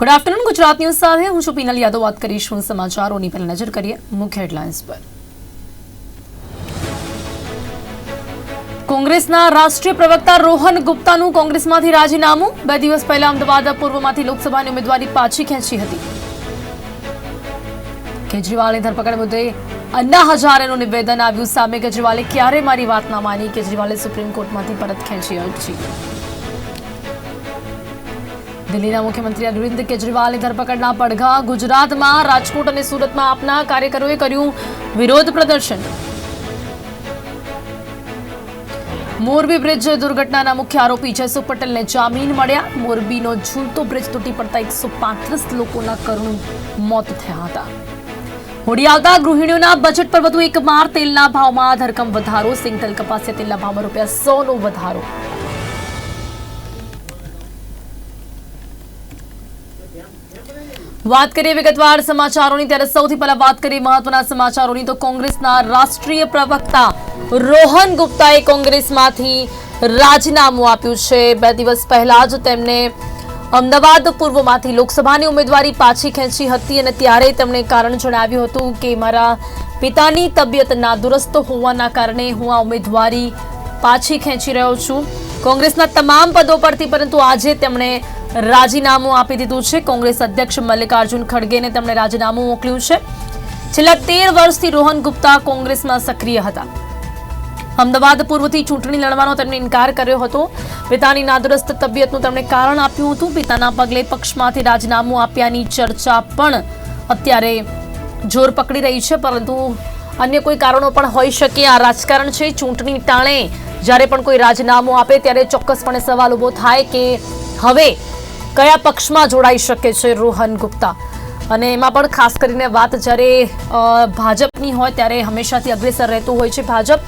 Good afternoon Gujarat news સાથે હું છું પીનલ યાદવ. વાત કરીશું સમાચારોની. પહેલા નજર કરીએ મુખ્ય હેડલાઇન્સ પર. કોંગ્રેસના રાષ્ટ્રીય પ્રવક્તા રોહન ગુપ્તાનું કોંગ્રેસમાંથી રાજીનામું. બે દિવસ પહેલા અમદાવાદ પૂર્વમાંથી લોકસભાની ઉમેદવારી પાછી ખેંચી હતી. કેજરીવાલની ધરપકડ મુદ્દે અન્ના હજારેનું નિવેદન આવ્યું. સામે કેજરીવાલે ક્યારે મારી વાત ના માની? કેજરીવાલે સુપ્રીમ કોર્ટમાંથી પરત ખેંચી અરજી. દિલ્હીના મુખ્યમંત્રી અરવિંદ કેજરીવાલની ધરપકડના પડઘા ગુજરાતમાં, રાજકોટ અને સુરતમાં આપના કાર્યકરોએ કર્યું વિરોધ પ્રદર્શન. મોરબી બ્રિજ દુર્ઘટનાના મુખ્ય આરોપી જયસુ પટેલને જામીન મળ્યા. મોરબીનો ઝૂલતો બ્રિજ તૂટી પડતા એકસો પાંત્રીસ લોકોના કરુણ મોત થયા હતા. હોડી આવતા ગૃહિણીઓના બજેટ પર વધુ એક માર તેલના ભાવમાં ધરકમ વધારો. સિંગતેલ કપાસિયા તેલના ભાવમાં રૂપિયા સોનો વધારો. વાત કરીએ વિગતવાર સમાચારોની, ત્યારે સૌથી પહેલા વાત કરીએ મહત્વના સમાચારોની. તો કોંગ્રેસના રાષ્ટ્રીય પ્રવક્તા રોહન ગુપ્તાએ કોંગ્રેસમાંથી રાજીનામું આપ્યું છે. બે દિવસ પહેલા જ તેમને અમદાવાદ પૂર્વમાંથી લોકસભાની ઉમેદવારી પાછી ખેંચી હતી અને ત્યારે તેમણે કારણ જણાવ્યું હતું કે, મારા પિતાની તબિયત નાદુરસ્ત હોવાના કારણે હું આ ઉમેદવારી પાછી ખેંચી રહ્યો છું. કોંગ્રેસના તમામ પદો પરથી, પરંતુ આજે તેમણે રાજીનામું આપી દીધું છે. કોંગ્રેસ અધ્યક્ષ મલ્લિકાર્જુન ખડગેને તેમણે રાજીનામું મોકલ્યું છે. છેલ્લા તેર વર્ષથી રોહન ગુપ્તા કોંગ્રેસમાં સક્રિય હતા. અમદાવાદ પૂર્વથી ચૂંટણી લડવાનો તેમણે ઇનકાર કર્યો હતો. પિતાની નાદુરસ્ત તબિયતનું તેમણે કારણ આપ્યું હતું. પિતાના પગલે પક્ષમાંથી રાજીનામું આપ્યાની ચર્ચા પણ અત્યારે જોર પકડી રહી છે. પરંતુ અન્ય કોઈ કારણો પણ હોઈ શકે. આ રાજકારણ છે. ચૂંટણી ટાણે જ્યારે પણ કોઈ રાજીનામું આપે ત્યારે ચોક્કસપણે સવાલ ઊભો થાય કે હવે કયા પક્ષમાં જોડાઈ શકે છે રોહન ગુપ્તા? અને એમાં પણ ખાસ કરીને વાત જ્યારે ભાજપની હોય ત્યારે હંમેશાથી અગ્રેસર રહેતું હોય છે ભાજપ.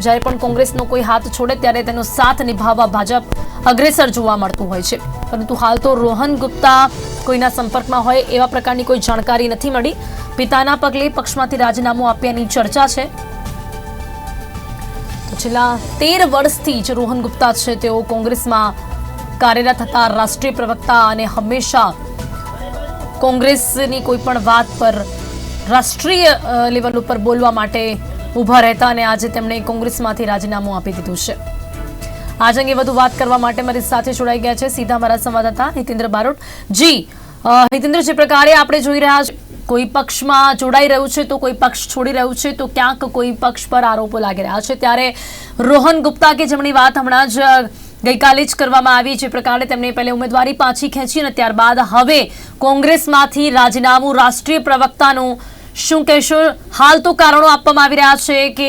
જ્યારે પણ કોંગ્રેસનો કોઈ હાથ છોડે ત્યારે તેનો સાથ નિભાવવા ભાજપ અગ્રેસર જોવા મળતું હોય છે. પરંતુ હાલ તો રોહન ગુપ્તા કોઈના સંપર્કમાં હોય એવા પ્રકારની કોઈ જાણકારી નથી મળી. પિતાના પગલે પક્ષમાંથી રાજીનામું આપ્યાની ચર્ચા છે. છેલ્લા તેર વર્ષથી જે રોહન ગુપ્તા છે તેઓ કોંગ્રેસમાં કાર્યરત હતા રાષ્ટ્રીય પ્રવક્તા અને હંમેશા કોંગ્રેસની કોઈ પણ વાત પર રાષ્ટ્રીય લેવલ ઉપર બોલવા માટે ઊભા રહેતા અને આજે તેમણે કોંગ્રેસમાંથી રાજીનામું આપી દીધું છે. આજ અંગે વધુ વાત કરવા માટે મારી સાથે જોડાઈ ગયા છે સીધા મારા સંવાદદાતા હિતેન્દ્ર બારોટ. જી હિતેન્દ્ર, જે પ્રકારે આપણે જોઈ રહ્યા છે, કોઈ પક્ષમાં જોડાઈ રહ્યું છે તો કોઈ પક્ષ છોડી રહ્યું છે તો ક્યાંક કોઈ પક્ષ પર આરોપો લાગી રહ્યા છે. ત્યારે રોહન ગુપ્તા કે જેમની વાત હમણાં જ ગઈકાલે જ કરવામાં આવી જે પ્રકારે તેમણે પહેલે ઉમેદવારી પાછી ખેંચી અને ત્યારબાદ હવે કોંગ્રેસમાંથી રાજીનામું રાષ્ટ્રીય પ્રવક્તાનું શું કહેશો? હાલ તો કારણો આપવામાં આવી રહ્યા છે કે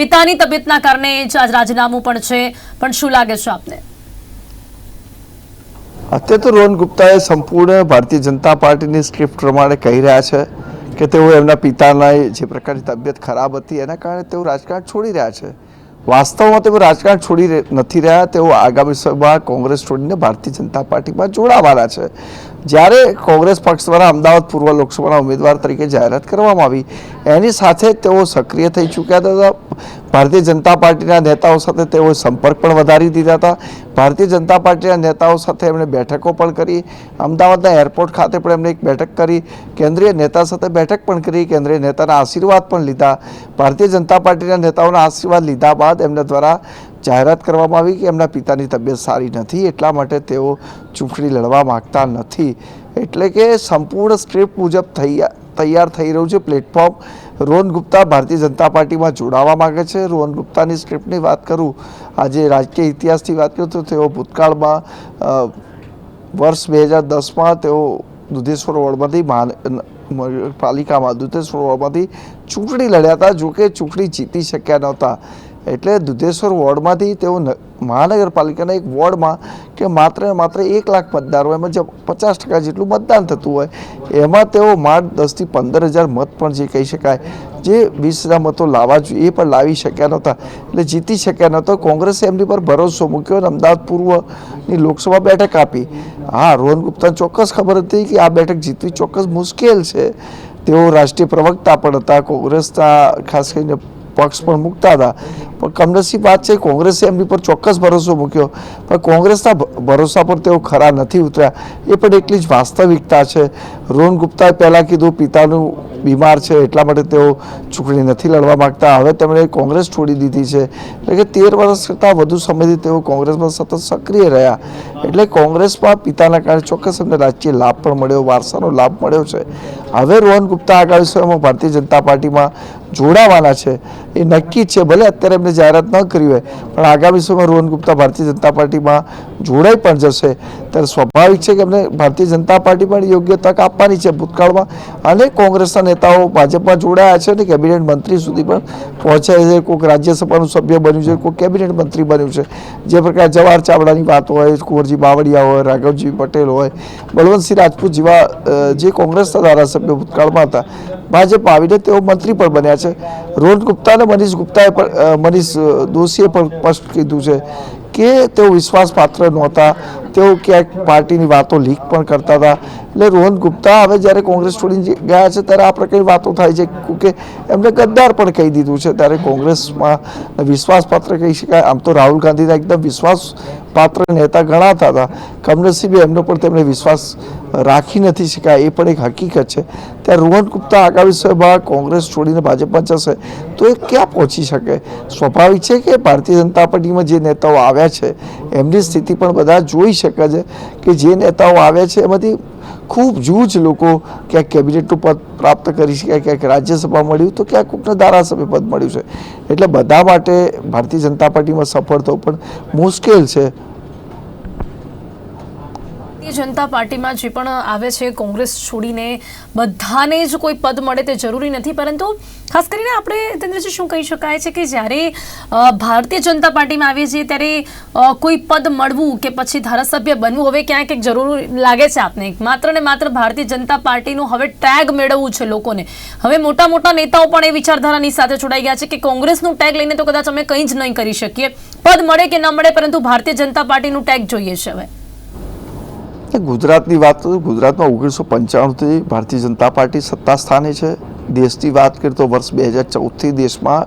પિતાની તબિયતના કારણે જ આજ રાજીનામું પણ છે. પણ શું લાગે છે આપને? અત્યારે તો રોહન ગુપ્તાએ સંપૂર્ણ ભારતીય જનતા પાર્ટીની સ્ક્રિપ્ટ પ્રમાણે કહી રહ્યા છે કે તેઓ એમના પિતાના જે પ્રકારની તબિયત ખરાબ હતી, એના કારણે તેઓ રાજકારણ છોડી રહ્યા છે. વાસ્તવમાં તેઓ રાજકારણ છોડી નથી રહ્યા. તેઓ આગામી સમયમાં કોંગ્રેસ છોડીને ભારતીય જનતા પાર્ટીમાં જોડાવાના છે. જ્યારે કોંગ્રેસ પક્ષ દ્વારા અમદાવાદ પૂર્વ લોકસભાના ઉમેદવાર તરીકે જાહેરાત કરવામાં આવી, એની સાથે તેઓ સક્રિય થઈ ચૂક્યા હતા. ભારતીય જનતા પાર્ટીના નેતાઓ સાથે તેઓએ સંપર્ક પણ વધારી દીધા હતા. ભારતીય જનતા પાર્ટીના નેતાઓ સાથે એમણે બેઠકો પણ કરી. અમદાવાદના એરપોર્ટ ખાતે પણ એમણે એક બેઠક કરી. કેન્દ્રીય નેતા સાથે બેઠક પણ કરી. કેન્દ્રીય નેતાના આશીર્વાદ પણ લીધા. ભારતીય જનતા પાર્ટીના નેતાઓના આશીર્વાદ લીધા બાદ એમના દ્વારા જાહેરાત કરવામાં આવી કે એમના પિતાની તબિયત સારી નથી, એટલા માટે તેઓ ચૂંટણી લડવા માગતા નથી. એટલે કે સંપૂર્ણ સ્ક્રિપ્ટ મુજબ થઈ તૈયાર થઈ રહ્યું છે. પ્લેટફોર્મ રોહન ગુપ્તા ભારતીય જનતા પાર્ટીમાં જોડાવા માગે છે. રોહન ગુપ્તાની સ્ક્રિપ્ટની વાત કરું, આજે રાજકીય ઇતિહાસથી વાત કરું તો તેઓ ભૂતકાળમાં વર્ષ બે હજાર દસમાં તેઓ દુધેશ્વર મહાન પાલિકામાં, દૂધેશ્વર વોર્ડમાંથી ચૂંટણી લડ્યા હતા. જોકે ચૂંટણી જીતી શક્યા નહોતા. એટલે દુધેશ્વર વોર્ડમાંથી તેઓ મહાનગરપાલિકાના એક વોર્ડમાં કે માત્ર માત્ર એક લાખ મતદારો એમાં જે પચાસ ટકા જેટલું મતદાન થતું હોય, એમાં તેઓ માત્ર દસથી પંદર હજાર મત પણ જે કહી શકાય, જે વીસ હજાર મતો લાવવા જોઈએ, એ પણ લાવી શક્યા નહોતા. એટલે જીતી શક્યા નહોતા. કોંગ્રેસે એમની પર ભરોસો મૂક્યો અને અમદાવાદ પૂર્વની લોકસભા બેઠક આપી. હા, રોહન ગુપ્તાને ચોક્કસ ખબર હતી કે આ બેઠક જીતવી ચોક્કસ મુશ્કેલ છે. તેઓ રાષ્ટ્રીય પ્રવક્તા પણ હતા, કોંગ્રેસના ખાસ કરીને પક્ષ પણ મૂકતા હતા. પણ કમનસીબ વાત છે, કોંગ્રેસે એમની પર ચોક્કસ ભરોસો મૂક્યો. પણ કોંગ્રેસના ભરોસા પર તેઓ ખરા નથી ઉતર્યા. એ પણ એટલી જ વાસ્તવિકતા છે. રોહન ગુપ્તાએ પહેલાં કીધું, પિતાનું બીમાર છે, એટલા માટે તેઓ ચૂંટણી નથી લડવા માંગતા. હવે તેમણે કોંગ્રેસ છોડી દીધી છે. એટલે કે તેર વર્ષ કરતાં વધુ સમયથી તેઓ કોંગ્રેસમાં સતત સક્રિય રહ્યા. એટલે કોંગ્રેસમાં પિતાના કારણે ચોક્કસ એમને રાજકીય લાભ પણ મળ્યો, વારસાનો લાભ મળ્યો છે. હવે રોહન ગુપ્તા આગામી સમયમાં ભારતીય જનતા પાર્ટીમાં જોડાવાના છે. એ નક્કી છે, ભલે અત્યારે એમને જાહેરાત ન કરી હોય, પણ આગામી સમયમાં રોહન ગુપ્તા ભારતીય જનતા પાર્ટીમાં જોડાઈ પણ જશે. ત્યારે સ્વાભાવિક છે કે એમને ભારતીય જનતા પાર્ટી પણ યોગ્ય તક આપવાની છે. ભૂતકાળમાં અનેક કોંગ્રેસના નેતાઓ ભાજપમાં જોડાયા છે અને કેબિનેટ મંત્રી સુધી પણ પહોંચ્યા છે. કોઈક રાજ્યસભાનું સભ્ય બન્યું છે કોઈ કેબિનેટ મંત્રી બન્યું છે. જે પ્રકાર જવાહર ચાવડાની વાત હોય, કુંવરજી બાવળિયા હોય, રાઘવજી પટેલ હોય, બળવંતસિંહ રાજપૂત જેવા જે કોંગ્રેસના ધારાસભ્ય ભૂતકાળમાં હતા ભાજપ આવીને તેઓ મંત્રી પણ બન્યા છે. રોહન ગુપ્તા અને મનીષ ગુપ્તાએ પણ મનીષ દોશીએ પણ સ્પષ્ટ કીધું છે કે તેઓ વિશ્વાસપાત્ર નહોતા. તેઓ ક્યાંક પાર્ટીની વાતો લીક પણ કરતા હતા. એટલે રોહન ગુપ્તા હવે જ્યારે કોંગ્રેસ છોડીને ગયા છે ત્યારે આ પ્રકારની વાતો થાય છે કે એમને ગદ્દાર પણ કહી દીધું છે. ત્યારે કોંગ્રેસમાં વિશ્વાસપાત્ર કહી શકાય. આમ તો રાહુલ ગાંધીના એકદમ વિશ્વાસપાત્ર નેતા ગણાતા હતા. કમનસીબે એમનો પણ તેમને વિશ્વાસ રાખી નથી શકાય. એ પણ એક હકીકત છે. ત્યારે રોહન ગુપ્તા આગામી સમયમાં કોંગ્રેસ છોડીને ભાજપમાં જશે તો એ ક્યાં પહોંચી શકે? સ્વાભાવિક છે કે ભારતીય જનતા પાર્ટીમાં જે નેતાઓ આવ્યા છે એમની સ્થિતિ પણ બધા જોઈ શકે છે કે જે નેતાઓ આવે છે, એમાંથી ખૂબ જૂજ લોકો ક્યાંક કેબિનેટનું પદ પ્રાપ્ત કરી શક્યા ક્યાંક રાજ્યસભા મળ્યું તો ક્યાંક કોઈકને ધારાસભ્ય પદ મળ્યું છે. એટલે બધા માટે ભારતીય જનતા પાર્ટીમાં સફળ થવું પણ મુશ્કેલ છે. ભારતીય જનતા પાર્ટીમાં જે પણ આવે છે, કોંગ્રેસ છોડીને બધાને જ કોઈ પદ મળે તે જરૂરી નથી. પરંતુ ખાસ કરીને આપણે તેન્દ્રજી શું કહી શકાય છે કે જ્યારે ભારતીય જનતા પાર્ટીમાં આવીએ છીએ ત્યારે કોઈ પદ મળવું કે પછી ધારાસભ્ય બનવું, હવે ક્યાંક એક જરૂરી લાગે છે આપને. માત્ર ને માત્ર ભારતીય જનતા પાર્ટીનું હવે ટેગ મેળવવું છે લોકોને. હવે મોટા મોટા નેતાઓ પણ એ વિચારધારાની સાથે જોડાઈ ગયા છે કે કોંગ્રેસનું ટેગ લઈને તો કદાચ અમે કંઈ જ નહીં કરી શકીએ. પદ મળે કે ન મળે પરંતુ ભારતીય જનતા પાર્ટીનું ટેગ જોઈએ છે હવે. ગુજરાતની વાત ગુજરાતમાં ઓગણીસો પંચાણુંથી ભારતીય જનતા પાર્ટી સત્તા સ્થાને છે. દેશની વાત કરીએ તો વર્ષ બે હજાર ચૌદથી દેશમાં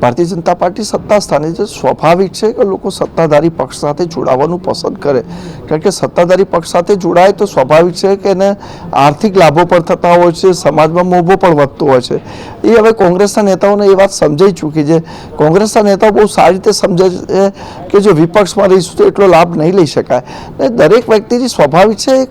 ભારતીય જનતા પાર્ટી સત્તા સ્થાને છે સ્વાભાવિક છે કે લોકો સત્તાધારી પક્ષ સાથે જોડાવાનું પસંદ કરે. કારણ કે સત્તાધારી પક્ષ સાથે જોડાય તો સ્વાભાવિક છે કે એને આર્થિક લાભો પણ થતા હોય છે, સમાજમાં મોભો પણ વધતો હોય છે. એ હવે કોંગ્રેસના નેતાઓને એ વાત સમજાઈ ચૂકી છે. કોંગ્રેસના નેતાઓ બહુ સારી રીતે સમજે છે કે જો વિપક્ષમાં રહીશું તો એટલો લાભ નહીં લઈ શકાય. ને દરેક વ્યક્તિની સ્વાભાવિક છે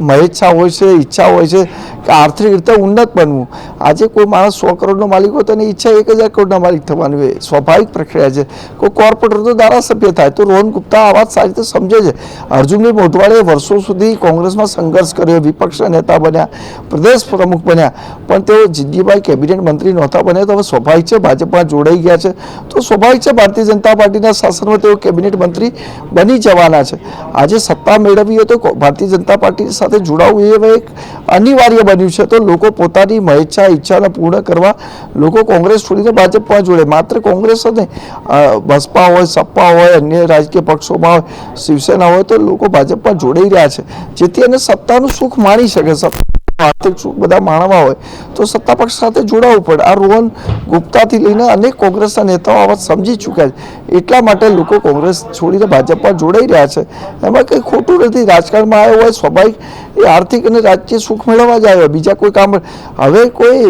મહેચ્છા હોય છે, ઈચ્છા હોય છે કે આર્થિક રીતે ઉન્નત બનવું. આજે કોઈ માણસ સો કરોડનો માલિક હોય તો એની ઈચ્છા એક હજાર કરોડના માલિક થવાની હોય. સ્વાભાવિક પ્રક્રિયા છે. કોઈ કોર્પોરેટર તો ધારાસભ્ય થાય. તો રોહન ગુપ્તા આ વાત સારી રીતે સમજે છે. અર્જુનભાઈ મોઢવાડીએ વર્ષો સુધી કોંગ્રેસમાં સંઘર્ષ કર્યો વિપક્ષના નેતા બન્યા, પ્રદેશ પ્રમુખ બન્યા. પણ તેઓ જિંદગીભાઈ કેબિનેટ મંત્રી નહોતા બન્યા તો હવે સ્વાભાવિક છે ભાજપમાં જોડાઈ ગયા છે. તો સ્વાભાવિક છે ભારતીય જનતા પાર્ટીના શાસનમાં તેઓ કેબિનેટ મંત્રી બની જવાના છે. આજે સત્તા મેળવી હોય તો ભારતીય જનતા પાર્ટી સાથે જોડાવવું એ એક અનિવાર્ય બન્યું છે. તો લોકો પોતાની મહેચ્છા, ઈચ્છાને પૂર્ણ કરવા લોકો કોંગ્રેસ છોડીને ભાજપમાં જોડે માત્ર કોંગ્રેસ જ નહીં બસપા હોય સપા હોય, અન્ય રાજકીય પક્ષોમાં હોય, શિવસેના હોય, તો લોકો ભાજપમાં જોડાઈ રહ્યા છે. જેથી એને સત્તાનું સુખ માણી શકે. સત્તા બધા માણવા હોય, તો સત્તા પક્ષ સાથે જોડાવવું પડે. આ રોહન ગુપ્તાથી લઈને અનેક કોંગ્રેસના નેતાઓ આ વાત સમજી ચૂક્યા છે. એટલા માટે લોકો કોંગ્રેસ છોડીને ભાજપમાં જોડાઈ રહ્યા છે. એમાં કંઈ ખોટું નથી. રાજકારણમાં આવ્યો હોય, સ્વાભાવિક એ આર્થિક અને રાજકીય સુખ મેળવવા જ આવ્યો. બીજા કોઈ કામ હવે કોઈ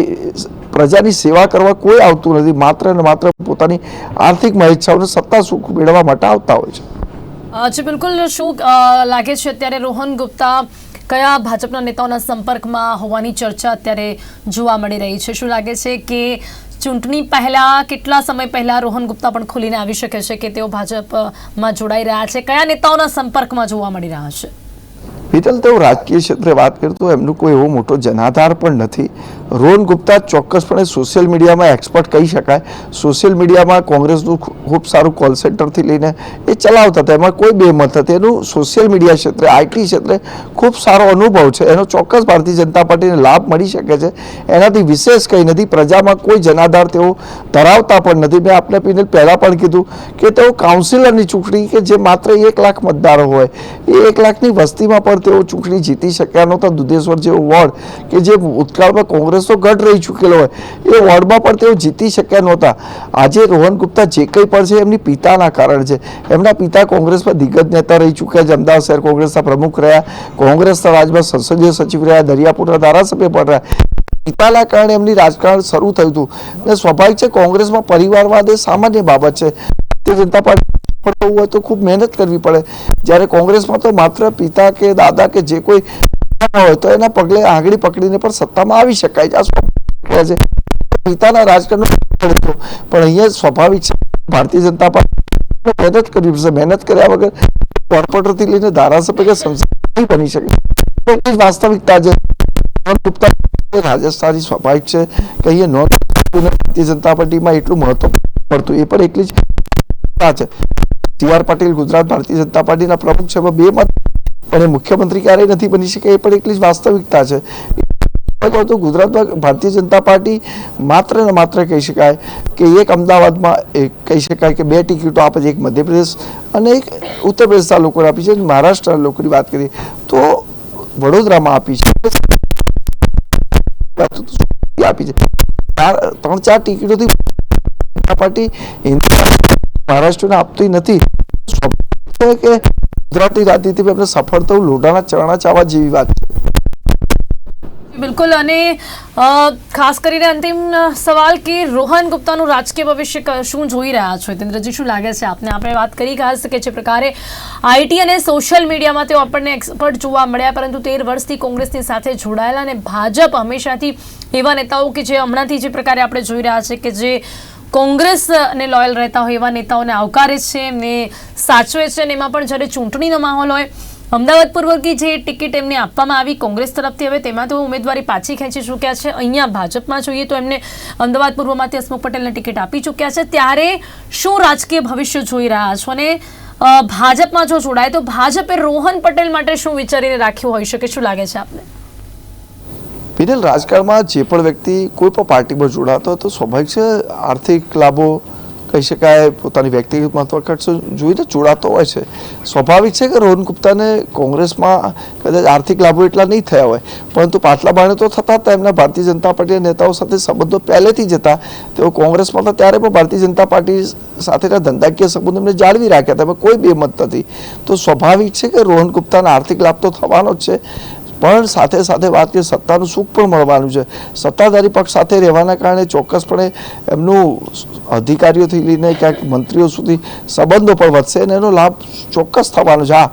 પ્રજાની સેવા કરવા કોઈ આવતું નથી. માત્ર ને માત્ર પોતાની આર્થિક મહેચ્છાઓને સત્તા સુખ મેળવવા માટે આવતા હોય છે. બિલકુલ. શું લાગે છે અત્યારે રોહન ગુપ્તા કયા ભાજપના નેતાઓના સંપર્કમાં હોવાની ચર્ચા અત્યારે જોવા મળી રહી છે? શું લાગે છે કે ચૂંટણી પહેલાં, કેટલા સમય પહેલાં રોહન ગુપ્તા પણ ખુલીને આવી શકે છે કે તેઓ ભાજપમાં જોડાઈ રહ્યા છે? કયા નેતાઓના સંપર્કમાં જોવા મળી રહ્યા છે? હિતલ તેઓ રાજકીય ક્ષેત્રે વાત કરતો એમનો કોઈ એવો મોટો જનાધાર પણ નથી. રોહન ગુપ્તા ચોક્કસપણે સોશિયલ મીડિયામાં એક્સપર્ટ કહી શકાય. સોશિયલ મીડિયામાં કોંગ્રેસનું ખૂબ સારું કોલ સેન્ટરથી લઈને એ ચલાવતા હતા. એમાં કોઈ બેમત હતી એનું સોશિયલ મીડિયા ક્ષેત્રે આઈટી ક્ષેત્રે ખૂબ સારો અનુભવ છે. એનો ચોક્કસ ભારતીય જનતા પાર્ટીને લાભ મળી શકે છે. એનાથી વિશેષ કંઈ નથી. પ્રજામાં કોઈ જનાધાર તેઓ ધરાવતા પણ નથી. મેં આપને પીને પહેલાં પણ કીધું કે તેઓ કાઉન્સિલરની ચૂંટણી કે જે માત્ર એક લાખ મતદારો હોય, એ એક લાખની વસ્તીમાં પણ તેઓ ચૂંટણી જીતી શક્યા નહોતા. દુધેશ્વર જેવો વોર્ડ કે જે ભૂતકાળમાં કોંગ્રેસનો ગઢ રહી ચૂકેલો હોય, એ વોર્ડમાં પણ તેઓ જીતી શક્યા નહોતા. આજે રોહન ગુપ્તા જે કંઈ પણ છે એમની પિતાના કારણ છે. એમના પિતા કોંગ્રેસમાં દિગ્ગજ નેતા રહી ચૂક્યા છે. અમદાવાદ શહેર કોંગ્રેસના પ્રમુખ રહ્યા. કોંગ્રેસના રાજમાં સંસદીય સચિવ રહ્યા. દરિયાપુરના ધારાસભ્ય પણ રહ્યા. પિતાના કારણે એમની રાજકારણ શરૂ થયું હતું. ને સ્વાભાવિક છે, કોંગ્રેસમાં પરિવારવાદ એ સામાન્ય બાબત છે. ભારતીય જનતા પાર્ટી થવું હોય તો ખૂબ મહેનત કરવી પડે. જ્યારે કોંગ્રેસમાં તો માત્ર પિતા કે દાદા કે જે કોઈ હોય તો એના પગલે આંગળી પકડીને પણ સત્તામાં આવી શકાય છે. આ સ્વાભાવિક છે. પિતાના રાજકારણ પણ અહીંયા સ્વાભાવિક છે. ભારતીય જનતા પાર્ટી મહેનત કરવી પડશે મહેનત કર્યા વગર કોર્પોરેટરથી લઈને ધારાસભ્ય સંસદ નહીં બની શકે. એટલી જ વાસ્તવિકતા છે. રાજસ્થાની સ્વાભાવિક છે કે અહીંયા નોંધ ભારતીય જનતા પાર્ટીમાં એટલું મહત્વ પડતું એ પણ એટલી જ છે. સી આર પાટીલ ગુજરાત ભારતીય જનતા પાર્ટીના પ્રમુખ છે. બે મત પણ મુખ્યમંત્રી ક્યારેય નથી બની શકે એ પણ એટલી જ વાસ્તવિકતા છે. તો ગુજરાતમાં ભારતીય જનતા પાર્ટી માત્ર ને માત્ર કહી શકાય કે એક અમદાવાદમાં એક કહી શકાય કે બે ટિકિટો આપે છે, એક મધ્યપ્રદેશ અને એક ઉત્તર પ્રદેશના લોકોને આપી છે. મહારાષ્ટ્રના લોકોની વાત કરીએ તો વડોદરામાં આપી છે. આપી છે. ત્રણ, ચાર ટિકિટોથી પાર્ટી હિન્દુ મહારાષ્ટ્રને આપતી નથી. છે કે ગુજરાતની રાજનીતિમાં એમને સફળ થવું લોઢાના ચરણા ચાવા જેવી વાત છે. બિલકુલ, અને ખાસ કરીને અંતિમ સવાલ કે રોહન ગુપ્તાનું રાજકીય ભવિષ્ય શું જોઈ રહ્યા છો? હિતેન્દ્રજી, શું લાગે છે? આપને આપણે વાત કરી ખાસ કે જે પ્રકારે આઈટી અને સોશિયલ મીડિયામાં તેઓ આપણને એક્સપર્ટ જોવા મળ્યા, પરંતુ તેર વર્ષથી કોંગ્રેસની સાથે જોડાયેલા અને ભાજપ હંમેશાથી એવા નેતાઓ કે જે હમણાંથી જે પ્રકારે આપણે જોઈ રહ્યા છે કે જે કોંગ્રેસને લોયલ રહેતા હોય એવા નેતાઓને આવકારે છે, એમને સાચવે છે અને એમાં પણ જ્યારે ચૂંટણીનો માહોલ હોય, અમદાવાદ પૂર્વકી જે ટિકિટ એમને આપવામાં આવી કોંગ્રેસ તરફથી, હવે તેમાં તો ઉમેદવારી પાછી ખેંચી ચૂક્યા છે. અહીંયા ભાજપમાં જોઈએ તો એમને અમદાવાદ પૂર્વમાંથી હસમુખ પટેલને ટિકિટ આપી ચૂક્યા છે. ત્યારે શું રાજકીય ભવિષ્ય જોઈ રહ્યા છો? અને ભાજપમાં જો જોડાય તો ભાજપે રોહન પટેલ માટે શું વિચારીને રાખ્યું હોઈ શકે? શું લાગે છે આપને? પિનલ રાજકારણમાં જે પણ વ્યક્તિ કોઈ પણ પાર્ટીમાં જોડાતો તો સ્વાભાવિક છે, આર્થિક લાભો કહી શકાય, પોતાની વ્યક્તિગત મહત્વાકાંક્ષા જોઈને જોડાતો હોય છે. સ્વાભાવિક છે કે રોહન ગુપ્તાને કોંગ્રેસમાં કદાચ આર્થિક લાભો એટલા નહીં થયા હોય, પરંતુ પાટલા બાણે તો થતા હતા એમના ભારતીય જનતા પાર્ટીના નેતાઓ સાથે સંબંધો પહેલેથી જ હતા. તેઓ કોંગ્રેસમાં હતા, ત્યારે પણ ભારતીય જનતા પાર્ટી સાથેના ધંધાકીય સંબંધો એમને જાળવી રાખ્યા હતા, એમાં કોઈ બેમત નથી. તો સ્વાભાવિક છે કે રોહન ગુપ્તાના આર્થિક લાભ તો થવાનો જ છે. પણ સાથે સાથે વાત કરીએ, સત્તાનું સુખ પણ મળવાનું છે. સત્તાધારી પક્ષ સાથે રહેવાના કારણે ચોક્કસપણે એમનું અધિકારીઓથી લઈને ક્યાંક મંત્રીઓ સુધી સંબંધો પણ વધશે અને એનો લાભ ચોક્કસ થવાનો છે. હા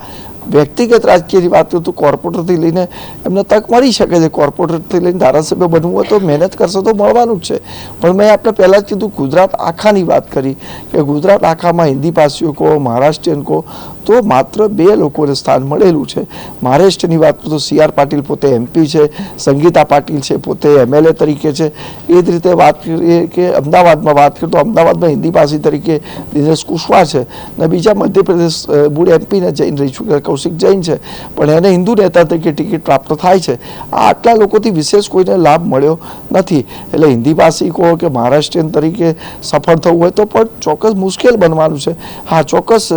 વ્યક્તિગત રાજકીયની વાત તો કોર્પોરેટરથી લઈને એમને તક મળી શકે છે. કોર્પોરેટરથી લઈને ધારાસભ્ય બનવું હોય તો મહેનત કરશો તો મળવાનું જ છે. પણ મેં આપણે પહેલાં જ કીધું ગુજરાત આખાની વાત કરી કે ગુજરાત આખામાં હિન્દી ભાષીઓ કહો, મહારાષ્ટ્રીયન કહો, તો માત્ર બે લોકોને સ્થાન મળેલું છે. મહારાષ્ટ્રની વાત કરું તો સી આર પાટીલ પોતે એમપી છે, સંગીતા પાટીલ છે પોતે એમએલએ તરીકે છે. એ જ રીતે વાત કરીએ કે અમદાવાદમાં વાત કરીએ તો અમદાવાદમાં હિન્દી ભાષી તરીકે દિનેશ કુશવાહ છે. અને બીજા મધ્યપ્રદેશ મૂળ એમપીને જઈને રહી ચૂક્યા કૌશિક જૈન છે. પણ એને હિન્દુ નેતા તરીકે ટિકિટ પ્રાપ્ત થાય છે. આ આટલા લોકોથી વિશેષ કોઈને લાભ મળ્યો નથી. એટલે હિન્દી ભાષી કહો કે મહારાષ્ટ્રીયન તરીકે સફળ થવું હોય તો પણ ચોક્કસ મુશ્કેલ બનવાનું છે. હા, ચોક્કસ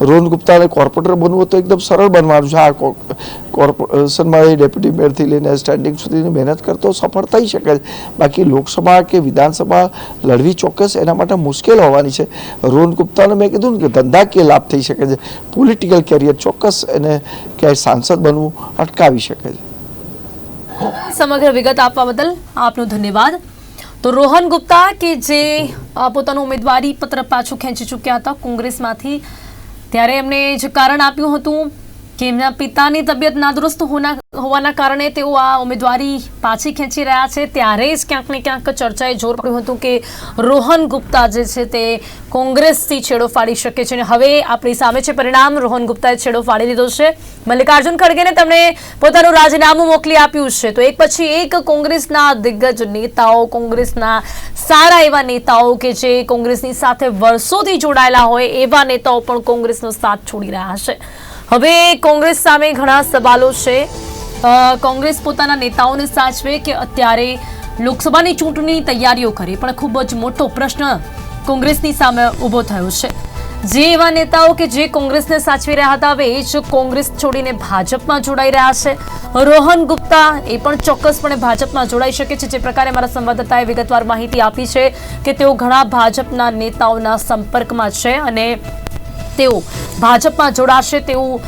રોહન ગુપ્તાને કોર્પોરેટર બનવું તો એકદમ સરળ બનવાનું છે. આ કોર્પોરેશનમાં એ ડેપ્યુટી મેયરથી લઈને સ્ટેન્ડિંગ સુધીની મહેનત કરતો સફળ થઈ શકે છે. બાકી લોકસભા કે વિધાનસભા લડવી ચોક્કસ એના માટે મુશ્કેલ હોવાની છે. રોહન ગુપ્તાને મેં કીધું ને કે ધંધાકીય લાભ થઈ શકે છે. પોલિટિકલ કેરિયર ચોક્કસ એને ક્યાંય સાંસદ બનવું અટકાવી શકે છે. સમગ્ર વિગત આપવા બદલ આપનો ધન્યવાદ. તો રોહન ગુપ્તા કે જે પોતાનું ઉમેદવારી પત્ર પાછું ખેંચી ચૂક્યા હતા કોંગ્રેસમાંથી, ત્યારે એમને જે કારણ આપ્યું હતું કે એમના પિતાની તબિયત નાદુરસ્ત હોના હોવાના કારણે તેઓ આ ઉમેદવારી પાછી ખેંચી રહ્યા છે. ત્યારે જ ક્યાંક ને ક્યાંક ચર્ચાએ જોર પડ્યું હતું કે રોહન ગુપ્તા જે છે તે કોંગ્રેસથી છેડો ફાડી શકે છે અને હવે આપણી સામે છે પરિણામ. રોહન ગુપ્તાએ છેડો ફાડી લીધો છે. મલ્લિકાર્જુન ખડગેને તેમણે પોતાનું રાજીનામું મોકલી આપ્યું છે. તો એક પછી એક કોંગ્રેસના દિગ્ગજ નેતાઓ, કોંગ્રેસના સારા એવા નેતાઓ કે જે કોંગ્રેસની સાથે વર્ષોથી જોડાયેલા હોય એવા નેતાઓ પણ કોંગ્રેસનો સાથ છોડી રહ્યા છે. હવે કોંગ્રેસ સામે ઘણા સવાલો છે. કોંગ્રેસ પોતાના નેતાઓને સાચવે કે અત્યારે લોકસભાની ચૂંટણીની તૈયારીઓ કરે? પણ ખૂબ જ મોટો પ્રશ્ન કોંગ્રેસની સામે ઊભો થયો છે. જે એવા નેતાઓ કે જે કોંગ્રેસને સાચવી રહ્યા હતા, હવે એ જ કોંગ્રેસ છોડીને ભાજપમાં જોડાઈ રહ્યા છે. રોહન ગુપ્તા એ પણ ચોક્કસપણે ભાજપમાં જોડાઈ શકે છે. જે પ્રકારે મારા સંવાદદાતાએ વિગતવાર માહિતી આપી છે કે તેઓ ઘણા ભાજપના નેતાઓના સંપર્કમાં છે અને તેઓ ભાજપમાં જોડાશે તેવું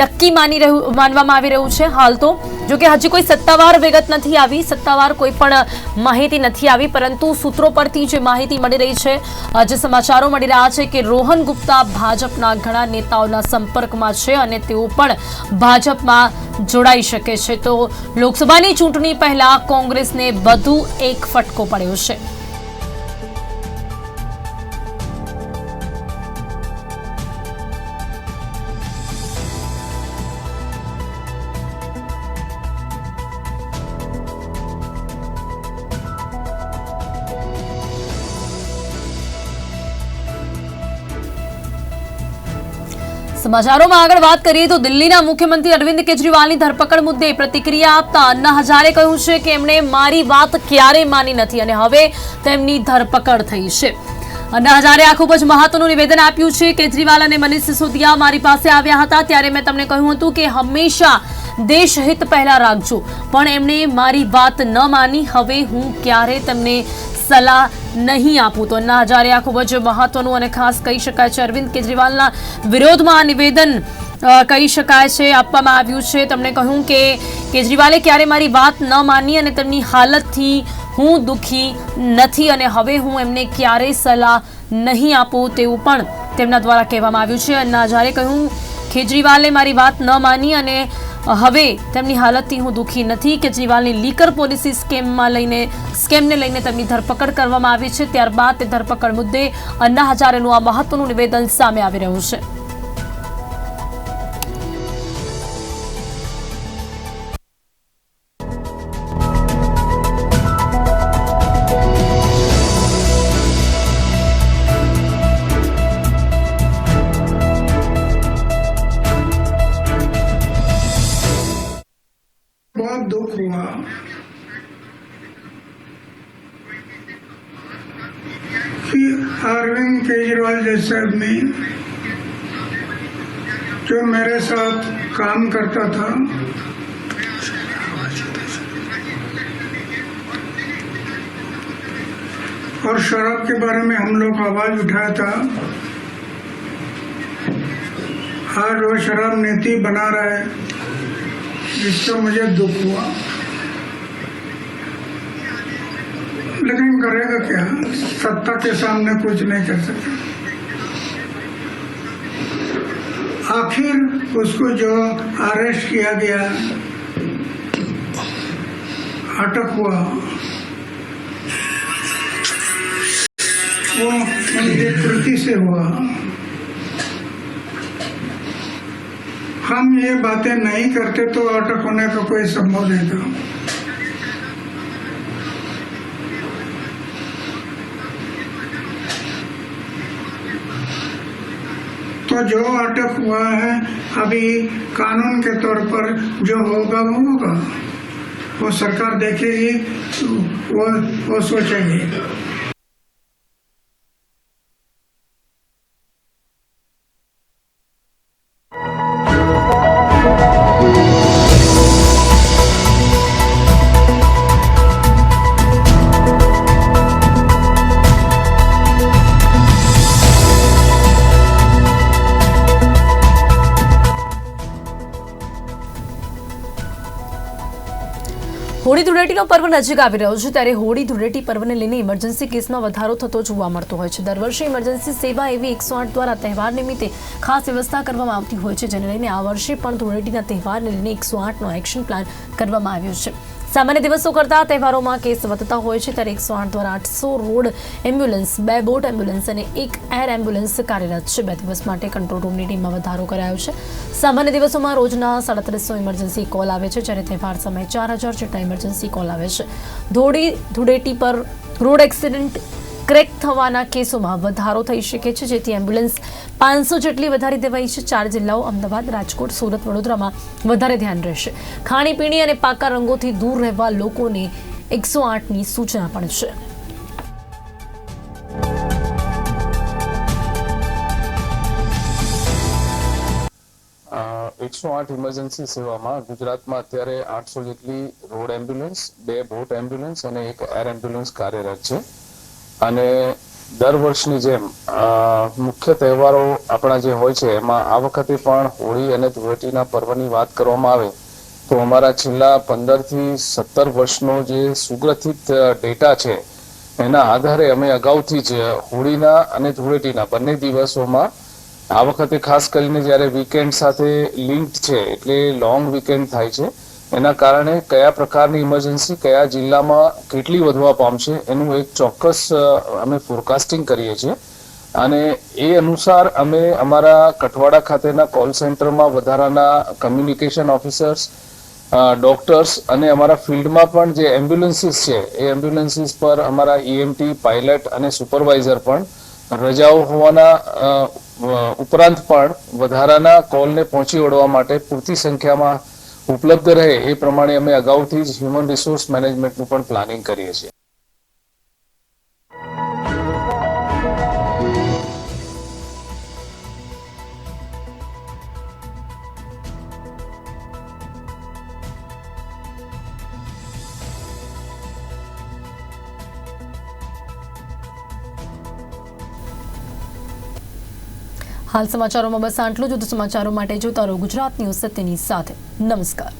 નક્કી માની રહ્યું, માનવામાં આવી રહ્યું છે હાલ તો. જો કે હજી કોઈ સત્તાવાર વિગત નથી આવી, સત્તાવાર કોઈ પણ માહિતી નથી આવી, પરંતુ સૂત્રો પરથી જે માહિતી મળી રહી છે જે સમાચારો મળી રહ્યા છે કે રોહન ગુપ્તા ભાજપના ઘણા નેતાઓના સંપર્કમાં છે અને તેઓ પણ ભાજપમાં જોડાઈ શકે છે. તો લોકસભાની ચૂંટણી પહેલા કોંગ્રેસને વધુ એક ફટકો પડ્યો છે. સમાચારોમાં આગળ વાત કરીએ તો દિલ્હીના મુખ્યમંત્રી અરવિંદ કેજરીવાલની ધરપકડ મુદ્દે પ્રતિક્રિયા આપતા અન્ના હજારે કહ્યું છે કે એમણે મારી વાત ક્યારેય માની નથી અને હવે તેમની ધરપકડ થઈ છે. અન્ના હજારે આ ખૂબ જ મહત્વનું નિવેદન આપ્યું છે. કેજરીવાલ અને મનીષ સિસોદિયા મારી પાસે આવ્યા હતા ત્યારે મેં તમને કહ્યું હતું કે હંમેશા દેશ હિત પહેલા રાખજો. પણ એમણે મારી વાત ન માની. હવે હું ક્યારે તમને સલાહ નહીં આપું તો ના જ્યારે આ ખૂબ જ મહત્વનું અને ખાસ કહી શકાય છે. અરવિંદ કેજરીવાલના વિરોધમાં આ નિવેદન કહી શકાય છે, આપવામાં આવ્યું છે. તમને કહ્યું કે કેજરીવાલે ક્યારે મારી વાત ન માની અને તેમની હાલતથી હું દુઃખી નથી અને હવે હું એમને ક્યારેય સલાહ નહીં આપું તેવું પણ તેમના દ્વારા કહેવામાં આવ્યું છે. અન્ના હજારે કહ્યું, કેજરીવાલે મારી વાત ન માની અને હવે તેમની હાલતથી હું દુઃખી નથી કેજરીવાલની લીકર પોલિસી સ્કેમમાં લઈને સ્કેમને લઈને તેમની ધરપકડ કરવામાં આવી છે. ત્યારબાદ તે ધરપકડ મુદ્દે અન્ના હજારેનું આ મહત્વનું નિવેદન સામે આવી રહ્યું છે. केजरीवाल जैसे आदमी जो मेरे साथ काम करता था। और शराब के बारे में हम लोग आवाज़ उठाया था। आज वो शराब नीति बना रहा है, जिससे मुझे दुख हुआ। लेकिन करेगा क्या? सत्ता के सामने कुछ नहीं कर सकता। आखिर उसको जो अरेस्ट किया गया, अटक हुआ। वो उनकी कृति से हुआ। हम ये बातें नहीं करते तो अटक होने का कोई संभव नहीं था। तो जो अटक हुआ है, अभी कानून के तौर पर जो होगा, वो होगा। वो सरकार देखेगी, वो वो सोचेगी। ધૂળેટીનો પર્વ નજીક આવી રહ્યો છે ત્યારે હોળી ધૂળેટી પર્વને લઈને ઇમરજન્સી કેસમાં વધારો થતો જોવા મળતો હોય છે. દર વર્ષે ઇમરજન્સી સેવા એવી એકસો આઠ દ્વારા તહેવાર નિમિત્તે ખાસ વ્યવસ્થા કરવામાં આવતી હોય છે, જેને લઈને આ વર્ષે પણ ધૂળેટીના તહેવારને લઈને એકસો આઠનો એક્શન પ્લાન કરવામાં આવ્યો છે. સામાન્ય દિવસો કરતાં તહેવારોમાં કેસ વધતા હોય છે. ત્યારે એકસો આઠ દ્વારા આઠસો રોડ એમ્બ્યુલન્સ, બે બોટ એમ્બ્યુલન્સ અને એક એર એમ્બ્યુલન્સ કાર્યરત છે. બે દિવસ માટે કંટ્રોલ રૂમની ટીમમાં વધારો કરાયો છે. સામાન્ય દિવસોમાં રોજના સાડત્રીસો ઇમરજન્સી કોલ આવે છે, જ્યારે તહેવાર સમયે ચાર હજાર જેટલા ઇમરજન્સી કોલ આવે છે. ધોળી ધૂળેટી પર રોડ એક્સિડન્ટ ક્રેક થવાના કેસોમાં વધારો થઈ શકે છે, જેથી એમ્બ્યુલન્સ પાંચસો જેટલી વધારી દેવાઈ છે. ચાર જિલ્લાઓ અમદાવાદ, રાજકોટ, સુરત, વડોદરામાં વધારે ધ્યાન રહેશે. ખાણીપીણી અને પાકા રંગોથી દૂર રહેવા લોકોને એકસો આઠની સૂચના પણ છે. એકસો આઠ ઇમરજન્સી સેવામાં ગુજરાતમાં અત્યારે આઠસો જેટલી રોડ એમ્બ્યુલન્સ બે બોટ એમ્બ્યુલન્સ અને એક એર એમ્બ્યુલન્સ કાર્યરત છે. અને દર વર્ષની જેમ મુખ્ય તહેવારો આપણા જે હોય છે, એમાં આ વખતે પણ હોળી અને ધૂળેટીના પર્વની વાત કરવામાં આવે, તો અમારા છેલ્લા પંદરથી સત્તર વર્ષનો જે સુગ્રથિત ડેટા છે, એના આધારે અમે અગાઉથી જ હોળીના અને ધૂળેટીના બંને દિવસોમાં આ વખતે ખાસ કરીને જ્યારે વીકેન્ડ સાથે લિંક છે, એટલે લોંગ વીકેન્ડ થાય છે એના કારણે કયા પ્રકારની ઇમરજન્સી કયા જિલ્લામાં કેટલી વધવા પામશે, એનું એક ચોક્કસ અમે ફોરકાસ્ટિંગ કરીએ છીએ. અને એ અનુસાર અમે અમારા કઠવાડા ખાતેના કોલ સેન્ટરમાં વધારાના કમ્યુનિકેશન ઓફિસર્સ ડોક્ટર્સ અને અમારા ફિલ્ડમાં પણ જે એમ્બ્યુલન્સીસ છે, એ એમ્બ્યુલન્સીસ પર અમારા ઈએમટી પાયલટ અને સુપરવાઇઝર પણ રજાઓ હોવાના ઉપરાંત પણ વધારાના કોલને પહોંચી વળવા માટે પૂરતી સંખ્યામાં ઉપલબ્ધ રહે એ પ્રમાણે અમે અગાઉથી જ હ્યુમન રિસોર્સ મેનેજમેન્ટનું પણ પ્લાનિંગ કરીએ છીએ. હાલ સમાચારોમાં બસ આટલું જ. સમાચારો માટે જોતા રહો ગુજરાત ન્યૂઝ સત્યની સાથે. નમસ્કાર